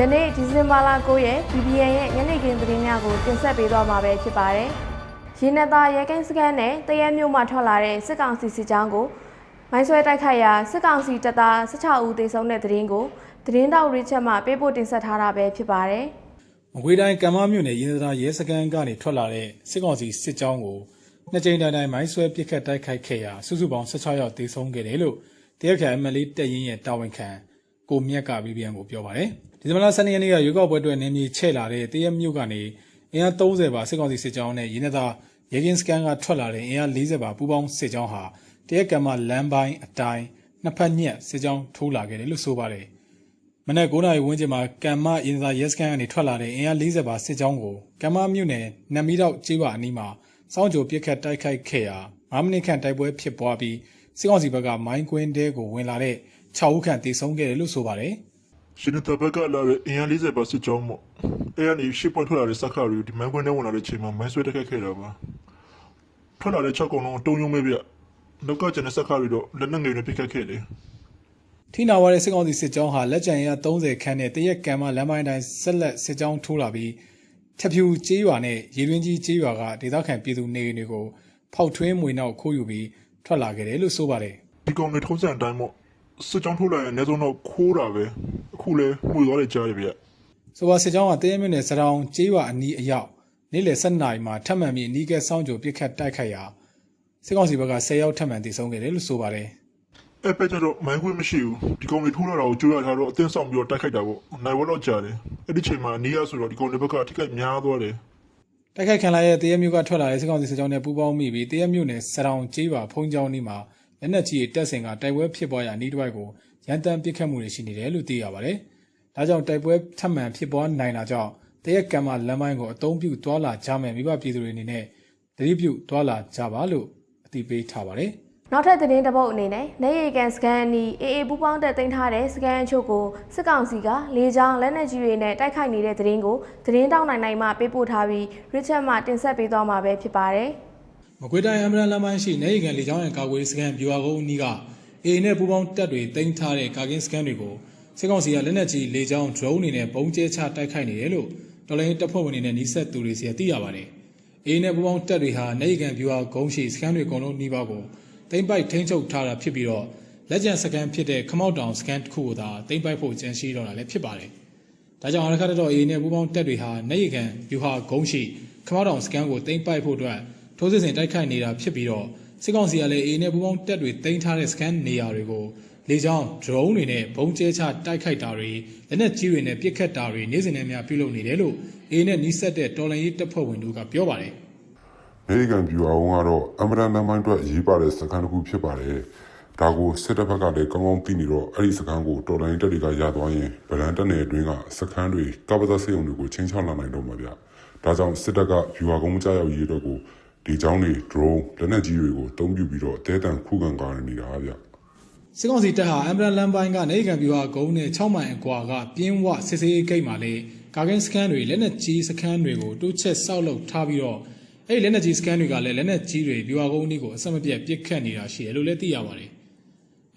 ယနေ့ဒီဇင်ဘာလ9ရက် BBN ရဲ့ညနေခင်းသတင်းများကိုတင်ဆက်ပေးသွားမှာပဲဖြစ်ပါတယ်။ရင်းနှသားရဲကင်းစကန်နဲ့တရဲမြို့မှထွက်လာတဲ့စစ်ကောင်စီစစ်ကြောင်းကိုမိုင်းဆွဲတိုက်ခိုက်ရာစစ်ကောင်စီတပ်သား16ဦးသေဆုံးတဲ့သတင်းကိုသတင်းတောက်ရစ်ချက်မှပေးပို့တင်ဆက်ထားတာပဲဖြစ်ပါတယ်။မကွေးတိုင်းကံမမြို့နယ်ရင်းသားရဲစခန်းကနေထွက်လာတဲ့စစ်ကောင်စီစစ်ကြောင်းကိုနှစ်ကြိမ်တိုင်တိုင်မိုင်းဆွဲပစ်ခတ်တိုက်ခိုက်ခဲ့ရာစုစုပေါင်း16ယောက်သေဆုံးခဲ့တယ်လို့တရားခံ MLA တက်ရင်ရဲ့တာဝန်ခံ ကိုမြက်က BBN ကိုပြောပါတယ်။ဒီဇင်ဘာလ12ရက်နေ့ကရွေးကောက်ပွဲအတွက်နင်းမြေချဲ့လာတဲ့တရက်မြို့ကနေအင်အား30ပါစစ်ကောင်စီစစ်ကြောင်းနဲ့ရင်းသားရဲကင်းစကန်ကထွက်လာတဲ့အင်အား40ပါပူးပေါင်းစစ်ကြောင်းဟာတရက်ကံမလမ်းပိုင်းအတိုင်းနှစ်ဖက်ညက်စစ်ကြောင်းထိုးလာခဲ့တယ်လို့ဆိုပါတယ်။မနက်9နာရီဝန်းကျင်မှာကံမအင်သာရက်စကန်ကနေထွက်လာတဲ့အင်အား40ပါစစ်ကြောင်းကိုကံမမြို့နယ်နတ်မီတော့ကျေးရွာအနီးမှာစောင်းကြိုပစ်ခတ်တိုက်ခိုက်ခဲ့ရာ9မိနစ်ခန့်တိုက်ပွဲဖြစ်ပွားပြီးစစ်ကောင်စီဘက်ကမိုင်းကွင်းတဲကိုဝင်လာတဲ့ 6ဦးခန့်တေဆုံးခဲ့တယ်လို့ဆိုပါတယ်ရှင်နတဘက်ကလာတဲ့အင်အား40ပါစစ်ကြောင်းမို့အဲကနေရှစ်ပွင့်ထွက်လာတဲ့စက်ခါရီဒီမန်ကွင်းထဲဝင်လာတဲ့အချိန်မှာမိုင်းဆွဲတက်ခတ်ခဲ့တာပါထွက်လာတဲ့6ကောင်လုံးတုံးယုံမဲ့ပြနောက်ကကျန်တဲ့စက်ခါရီတော့လက်နက်ငယ်နဲ့ပစ်ခတ်ခဲ့တယ်။ထိနာဝါတဲ့စစ်ကောင်စီစစ်ကြောင်းဟာလက်ကျန်ရ30ခန်းနဲ့တရက်ကံမလမ်းပိုင်းတိုင်းဆက်လက်စစ်ကြောင်းထိုးလာပြီးထပ်ဖြူကျေးရွာနဲ့ရေတွင်းကြီးကျေးရွာကဒေသခံပြည်သူနေအိမ်တွေကိုဖောက်ထွင်းမွေနောက်ခိုးယူပြီးထွက်လာခဲ့တယ်လို့ဆိုပါတယ်။ဒီကောင်တွေထုံးစံအတိုင်းမို့ စစ်ကြောင်းထုတ်လာရင်အနည်းဆုံးတော့ခိုးတာပဲအခုလဲမှုသွားတဲ့ကြားရပြဆိုပါစစ်ကြောင်းကတရဲမြို့နယ်စတောင်ကျေးရွာအနီးအရောက်နေ့လယ်7နာရီမှာထပ်မံပြီးအနီးကဲစောင်းကြိုပစ်ခတ်တိုက်ခိုက်ရာစစ်ကောင်စီဘက်က10ယောက်ထပ်မံတေဆုံးခဲ့တယ်လို့ဆိုပါတယ်အဲ့ပဲကျတော့မိုင်းခွင့်မရှိဘူးဒီကောင်တွေထိုးလာတာကိုကြိုးရထားတော့အတင်းဆောင်ပြီးတော့တိုက်ခိုက်တာပေါ့နိုင်ဝက်တော့ကြာတယ်အဲ့ဒီချိန်မှာနီးရဆိုတော့ဒီကောင်တွေဘက်ကအထိကိများသွားတယ်တိုက်ခိုက်ခံလာတဲ့တရဲမြို့ကထွက်လာတဲ့စစ်ကောင်စီစစ်ကြောင်းနဲ့ပူးပေါင်းမိပြီးတရဲမြို့နယ်စတောင်ကျေးရွာဖုံးကျောင်းနီးမှာ လက်နက်ကြီးတပ်ဆင်ကတိုက်ပွဲဖြစ်ပွားရာနီးတစ်ဝိုက်ကိုရန်တမ်းပစ်ခတ်မှုတွေရှိနေတယ်လို့သိရပါတယ်။ဒါကြောင့်တိုက်ပွဲထပ်မံဖြစ်ပွားနိုင်တာကြောင့်တရက်ကံမလမ်းပိုင်းကိုအုံပြုသွာလာကြမယ်မိဘပြည်သူတွေအနေနဲ့တတိပြုသွာလာကြပါလို့အသိပေးထားပါတယ်။နောက်ထပ်သတင်းတစ်ပုဒ်အနေနဲ့နေရီကန်စကန်အနီးအေအေပူပေါင်းတက်သိမ်းထားတဲ့စကန်အချို့ကိုစစ်ကောင်စီကလေကြောင်းလက်နက်ကြီးတွေနဲ့တိုက်ခိုက်နေတဲ့သတင်းကိုသတင်းတောက်နိုင်နိုင်မှပေးပို့ထားပြီးရစ်ချက်မှတင်ဆက်ပေးသွားမှာပဲဖြစ်ပါတယ်။ မကွေးတိုင်းအမရန်လမ်းပိုင်းရှိနေရီကန်လေကြောင်းရန်ကာကွယ်စကန်ဗျူဟာကုန်းအနီးကအေနဲ့ပူပေါင်းတပ်တွေတင်ထားတဲ့ကာကင်းစကန်တွေကိုစစ်ကောင်စီကလက်နက်ကြီးလေကြောင်း drone အနေနဲ့ပုံကျဲချတိုက်ခိုက်နေတယ်လို့တော်လိုင်းတပ်ဖွဲ့ဝင်တွေနဲ့နှိစက်သူတွေစီကသိရပါတယ်။အေနဲ့ပူပေါင်းတပ်တွေဟာနေရီကန်ဗျူဟာကုန်းရှိစကန်တွေအကုန်လုံးနှီးပါကိုတင်ပိုက်ထိန်းချုပ်ထားတာဖြစ်ပြီးတော့လက်ကျန်စကန်ဖြစ်တဲ့ခမောက်တောင်စကန်တစ်ခုကိုသာတင်ပိုက်ဖို့ကြံရှိတော့တာလည်းဖြစ်ပါတယ်။ဒါကြောင့်အရခတ်တော်အေနဲ့ပူပေါင်းတပ်တွေဟာနေရီကန်ဗျူဟာဂုံးရှိခမောက်တောင်စကန်ကိုတင်ပိုက်ဖို့အတွက် ထိုးစစ်ဆင်တိုက်ခိုက်နေတာဖြစ်ပြီးတော့စစ်ကောင်စီကလည်းအေနဲ့ပူပေါင်းတပ်တွေတင်ထားတဲ့စကန်နေရာတွေကိုလေကြောင်း drone တွေနဲ့ဘုံကျဲချတိုက်ခိုက်တာတွေလက်နက်ကြီးတွေနဲ့ပစ်ခတ်တာတွေနေ့စဉ်နဲ့များပြုလုပ်နေတယ်လို့အေနဲ့နီးစပ်တဲ့တော်လန်ရေးတပ်ဖွဲ့ဝင်တို့ကပြောပါတယ်အမေရိကန်ဗျူဟာအောင်ကတော့အမရန်နမိုင်းအတွက်ရေးပါတဲ့စကန်တစ်ခုဖြစ်ပါတယ်။ဒါကိုစစ်တပ်ဘက်ကလည်းကောင်းကောင်းသိနေတော့အဲ့ဒီစကန်ကိုတော်လိုင်းတက်တွေကရသွားရင်ဗလန်တက်နယ်အတွင်းကစကန်တွေကပ္ပသက်စေုံတွေကိုချင်းချောက်လာနိုင်တော့မှာဗျ။ဒါကြောင့်စစ်တပ်ကဗျူဟာကုန်းကြောက်ရောက်ရေးတော့ကိုဒီ လေကြောင်းတွေ drone လက်နက်ကြီးတွေကိုအသုံးပြုပြီးတော့အသေးအံခုခံကာနေတာဗျစစ်ကောင်စီတပ်ဟာအမ်ဘလန်လမ်းပိုင်းကနေကံပြူဟာဂုံးနဲ့6မိုင်အကွာကပြင်းဝစစ်စေးဂိတ်မှာလေကာကင်းစကန်တွေလက်နက်ကြီးစကန်တွေကိုတိုးချက်ဆောက်လုပ်ထားပြီးတော့အဲ့လက်နက်ကြီးစကန်တွေကလည်းလက်နက်ကြီးတွေပြူဟာဂုံးအနီးကိုအဆက်မပြတ်ပစ်ခတ်နေတာရှိတယ်လို့လည်းသိရပါတယ်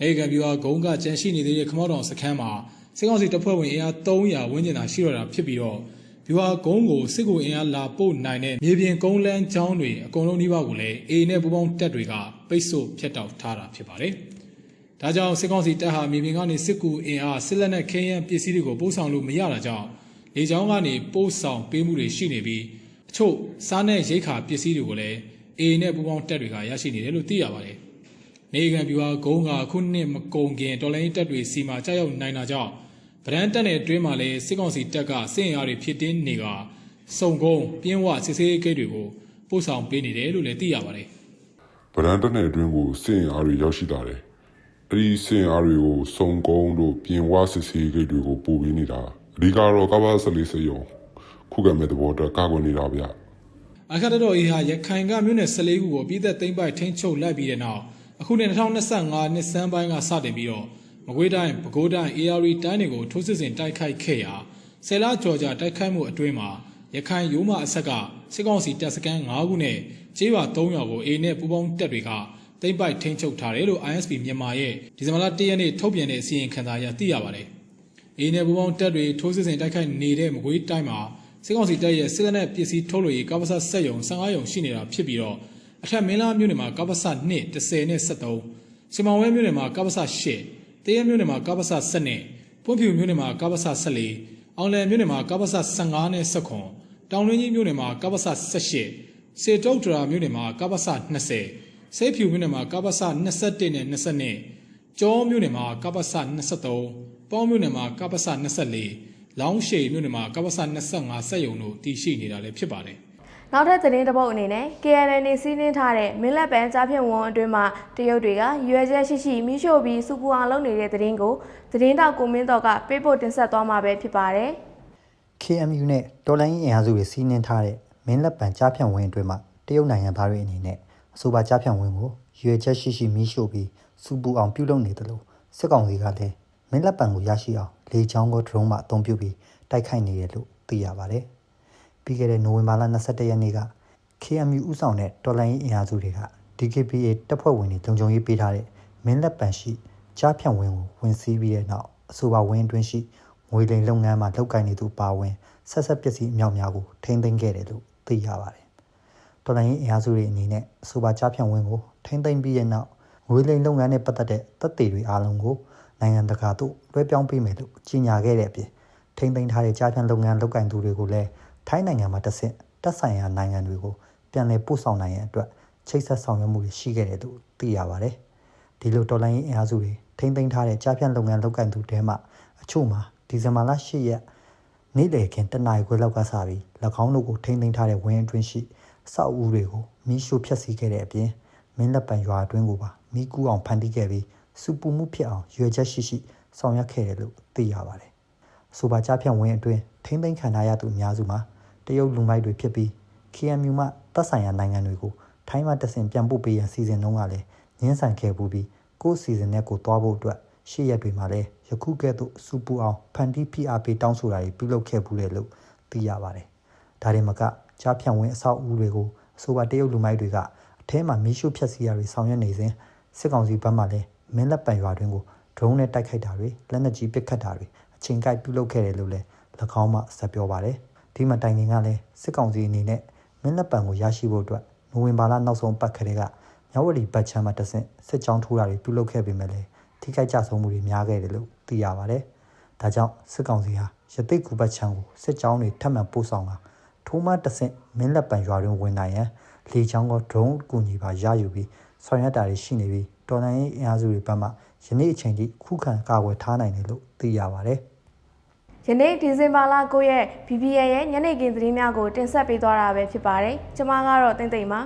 နေကံပြူဟာဂုံးကကြန့်ရှိနေသေးတဲ့ခမောက်တော်စကန်မှာစစ်ကောင်စီတပ်ဖွဲ့ဝင်အင်အား300ဝန်းကျင်သာရှိတော့တာဖြစ်ပြီးတော့ ဗျူဟာကုန်းကိုစစ်ကိုအင်အားလာပို့နိုင်တဲ့မြေပြင်ကုန်းလန်းချောင်းတွေအကုန်လုံးနှိပါကိုလည်းအေနဲ့ပူပေါင်းတပ်တွေကပိတ်ဆို့ဖျက်တောက်ထားတာဖြစ်ပါတယ်။ဒါကြောင့်စစ်ကောင်စီတပ်ဟာမြေပြင်ကနေစစ်ကူအင်အားစစ်လက်နက်ခဲယမ်းပစ္စည်းတွေကိုပို့ဆောင်လို့မရတာကြောင့်လေကြောင်းကနေပို့ဆောင်ပေးမှုတွေရှိနေပြီးအချို့စားနပ်ရိက္ခာပစ္စည်းတွေကိုလည်းအေနဲ့ပူပေါင်းတပ်တွေကရရှိနေတယ်လို့သိရပါတယ်။နေကန်ဗျူဟာဂုံးကခုနှစ်မကုန်ခင်တော်လိုင်းတပ်တွေစီမှာကြောက်ရောက်နိုင်တာကြောင့် ဗရန်တပ်နယ်အတွင်းမှာလည်းစစ်ကောင်စီတပ်ကစစ်အင်အားတွေဖြစ်တင်းနေကစုံကုန်းပြင်းဝစစ်စေးဂိတ်တွေကိုပို့ဆောင်ပေးနေတယ်လို့လည်းသိရပါတယ်။ဗရန်တက်နယ်အတွင်းကိုစင်အားတွေရောက်ရှိလာတယ်။အဲဒီစင်အားတွေကိုစုံကုန်းတို့ပြင်ဝစစ်စေးဂိတ်တွေကိုပို့ပေးနေတာအဓိကတော့ကဘာဆလီစယုံခုခံမဲ့သဘောအတွက်ကာကွယ်နေတာဗျအခါတတော်အေဟာရခိုင်ကမြို့နယ်14ခုကိုပြည်သက်သိမ်းပိုက်ထိန်းချုပ်လိုက်ပြီးတဲ့နောက်အခုနှစ်2025နှစ်စန်းပိုင်းကစတင်ပြီးတော့ မကွေးတိုင်းပဲခူးတိုင်း AR တိုင်းတွေကိုထိုးစစ်ဆင်တိုက်ခိုက်ခဲ့ရာဆယ်လကျော်ကြာတိုက်ခိုက်မှုအတွင်းမှာရခိုင်ရိုးမအဆက်ကစစ်ကောင်စီတပ်စခန်း9ခုနဲ့ကျေးရွာ3ရွာကို A နဲ့ပူးပေါင်းတပ်တွေကသိမ်းပိုက်ထိန်းချုပ်ထားတယ်လို့ ISP မြန်မာရဲ့ဒီဇင်ဘာလ1ရက်နေ့ထုတ်ပြန်တဲ့အစီရင်ခံစာအရသိရပါတယ်။အေးနယ်ဘူပေါင်းတပ်တွေထိုးစစ်ဆင်တိုက်ခိုက်နေတဲ့မကွေးတိုင်းမှာစစ်ကောင်စီတပ်ရဲ့စစ်တပ်နဲ့ပစ္စည်းထုတ်လို့ရေးကပ္ပစဆက်ယုံ15ယုံရှိနေတာဖြစ်ပြီးတော့အထက်မင်းလားမြို့နယ်မှာကပ္ပစ2 10နဲ့73စီမောင်ဝဲမြို့နယ်မှာကပ္ပစ8 တရဲမြို့နယ်မှာကပ္ပစ7နဲ့ပွန့်ဖြူမြို့နယ်မှာကပ္ပစ14အောင်လယ်မြို့နယ်မှာကပ္ပစ15နဲ့19တောင်တွင်းကြီးမြို့နယ်မှာကပ္ပစ18စေတုတ်တရာမြို့နယ်မှာကပ္ပစ20စိတ်ဖြူမြို့နယ်မှာကပ္ပစ21နဲ့22ကျောမြို့နယ်မှာကပ္ပစ23ပေါင်းမြို့နယ်မှာကပ္ပစ24လောင်းရှည်မြို့နယ်မှာကပ္ပစ25စက်ယုံတို့တည်ရှိနေတာလည်းဖြစ်ပါတယ် နောက်ထပ်သတင်းတစ်ပုဒ်အနေနဲ့ KNN နေစီးနှင်းထားတဲ့မင်းလက်ပံကြားဖြတ်ဝန်အတွင်းမှာတရုတ်တွေကရွယ်ချက်ရှိရှိမိရှို့ပြီးစူပူအောင်လုပ်နေတဲ့သတင်းကိုသတင်းတောက်ကိုမင်းတော်ကပေးပို့တင်ဆက်သွားမှာပဲဖြစ်ပါတယ် KMU နဲ့တော်လိုင်းအင်အားစုတွေစီးနင်းထားတဲ့မင်းလက်ပံကြားဖြန့်ဝင်အတွင်းမှာတရုတ်နိုင်ငံသားတွေအနေနဲ့အဆိုပါကြားဖြန့်ဝင်ကိုရွေချက်ရှိရှိမီးရှို့ပြီးစူပူအောင်ပြုလုပ်နေတယ်လို့စစ်ကောင်စီကလည်းမင်းလက်ပံကိုရရှိအောင်လေချောင်းကိုဒရုန်းမှအသုံးပြုပြီးတိုက်ခိုက်နေတယ်လို့သိရပါတယ်။ ပြီးခဲ့တဲ့နိုဝင်ဘာလ22ရက်နေ့က KMU ဥဆောင်တဲ့တော်လိုင်းအင်အားစုတွေက DKPA တပ်ဖွဲ့ဝင်တွေလုံခြုံရေးပေးထားတဲ့မင်းလက်ပံရှိကြားဖြန့်ဝင်ကိုဝင်စီးပြီးတဲ့နောက်အဆိုပါဝင်းအတွင်းရှိငွေလိမ်လုပ်ငန်းမှာလောက်ကိုင်းနေသူပါဝင်ဆက်ဆက်ပစ္စည်းအမြောက်များကိုထိန်းသိမ်းခဲ့တယ်လို့သိရပါတယ်။တော်လိုင်းအင်အားစုတွေအနေနဲ့အဆိုပါကြားဖြန့်ဝင်ကိုထိန်းသိမ်းပြီးတဲ့နောက်ငွေလိမ်လုပ်ငန်းနဲ့ပတ်သက်တဲ့တပ်တွေတွေအားလုံးကိုနိုင်ငံတကာသို့လွှဲပြောင်းပေးမယ်လို့ကြေညာခဲ့တဲ့အပြင်ထိန်းသိမ်းထားတဲ့ကြားဖြန့်လုပ်ငန်းလုပ်ကိုင်သူတွေကိုလည်း ထိုင်းနိုင်ငံမှာတက်ဆင့်တက်ဆိုင်ရာနိုင်ငံတွေကိုပြန်လည်ပို့ဆောင်နိုင်ရန်အတွက်ချိတ်ဆက်ဆောင်ရွက်မှုတွေရှိခဲ့တယ်လို့သိရပါတယ်။ဒီလိုတော်လိုင်းရေးအင်အားစုတွေထိမ့်သိမ်းထားတဲ့ကြားဖြတ်လုပ်ငန်းလုပ်ကိုင်သူတဲမှအချို့မှာဒီဇင်ဘာလ10ရက်နေ့လည်ခင်းတနာရီခွဲလောက်ကစပြီး၎င်းတို့ကိုထိမ့်သိမ်းထားတဲ့ဝင်းအတွင်းရှိအဆောက်အဦတွေကိုမီးရှို့ဖျက်ဆီးခဲ့တဲ့အပြင်မင်းလက်ပံရွာအတွင်းကိုပါမီးကူးအောင်ဖန်တီးခဲ့ပြီးစူပူမှုဖြစ်အောင်ရွေချက်ရှိရှိဆောင်ရွက်ခဲ့တယ်လို့သိရပါတယ်။ဆိုပါကြားဖြတ်ဝင်းအတွင်းထိမ့်သိမ်းခံထားရသူအများစုမှာ တရုတ်လူမိုက်တွေဖြစ်ပြီး KMU မှတပ်ဆိုင်ရာနိုင်ငံတွေကိုထိုင်းမှတဆင်ပြန်ပို့ပေးရန်စီစဉ်နှုန်းကလည်းငင်းဆန်ခဲ့ပူပြီးကိုယ့်စီစဉ်နဲ့ကိုသွားဖို့အတွက်ရှေ့ရက်တွေမှာလည်းယခုကဲ့သို့စူပူအောင်ဖန်တီး PRP တောင်းဆိုတာတွေပြုလုပ်ခဲ့ဘူးလေလို့သိရပါတယ်။ဒါတွေမကကြားဖြန့်ဝင်အဆောက်အဦတွေကိုအဆိုပါတရုတ်လူမိုက်တွေကအထဲမှာမီးရှို့ဖျက်ဆီးရာတွေဆောင်ရွက်နေစဉ်စစ်ကောင်စီဘက်မှလည်းမင်းလက်ပံရွာတွင်ကိုဒရုန်းနဲ့တိုက်ခိုက်တာတွေလက်နက်ကြီးပစ်ခတ်တာတွေအချိန်ကိုက်ပြုလုပ်ခဲ့တယ်လို့လည်း၎င်းမှဆက်ပြောပါတယ်။ ဒီမှာတိုင်ငင်ကလည်းစစ်ကောင်စီအနေနဲ့မင်းလက်ပံကိုရရှိဖို့အတွက်နိုဝင်ဘာလနောက်ဆုံးပတ်ခရဲကမြဝတီဘတ်ချမ်းမှာတဆင့်စစ်ကြောင်းထိုးတာတွေပြုလုပ်ခဲ့ပေမဲ့လည်းထိခိုက်ကြဆုံးမှုတွေများခဲ့တယ်လို့သိရပါတယ်။ဒါကြောင့်စစ်ကောင်စီဟာရတိတ်ကူဘတ်ချမ်းကိုစစ်ကြောင်းတွေထပ်မံပို့ဆောင်တာထိုးမှတဆင့်မင်းလက်ပံရွာတွင်ဝင်နိုင်ရန်လေချောင်းကဒရုန်းအကူအညီပါရယူပြီးဆောင်ရွက်တာတွေရှိနေပြီးတော်လိုင်းရေးအင်အားစုတွေဘက်မှယနေ့အချိန်ထိခုခံကာကွယ်ထားနိုင်တယ်လို့သိရပါတယ်။ ယနေ့ဒီဇင်ဘာလ9ရက် BBA ရဲ့ညနေခင်းသတင်းများကိုတင်ဆက်ပေးသွားတာပဲဖြစ်ပါတယ်ကျွန်မကတော့တိမ့်တိမ့်ပါ